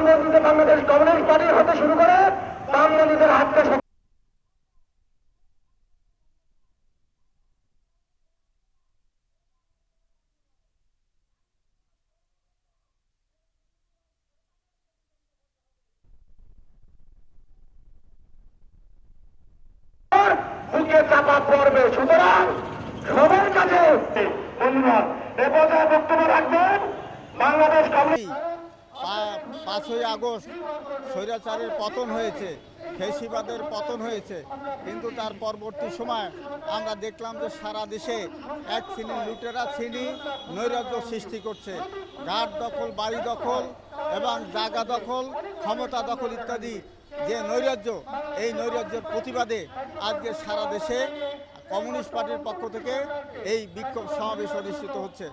বামপন্থীতে Bangladesh communist পার্টির হতে শুরু করে বামপন্থীদের হাতকে সুতরাং সবার কাছে বন্ধুরা এ পর্যায়ে বক্তব্য রাখবেন বাংলাদেশ কমিউনিস্ট পাঁচই আগস্ট স্বৈরাচারের পতন হয়েছে, ফেসিবাদের পতন হয়েছে। কিন্তু তার পরবর্তী সময় আমরা দেখলাম যে সারা দেশে এক শ্রেণির লুটেরা শ্রেণি নৈরাজ্য সৃষ্টি করছে। ঘাট দখল, বাড়ি দখল এবং জায়গা দখল, ক্ষমতা দখল ইত্যাদি যে নৈরাজ্য, এই নৈরাজ্যের প্রতিবাদে আজকে সারা দেশে কমিউনিস্ট পার্টির পক্ষ থেকে এই বিক্ষোভ সমাবেশ অনুষ্ঠিত হচ্ছে।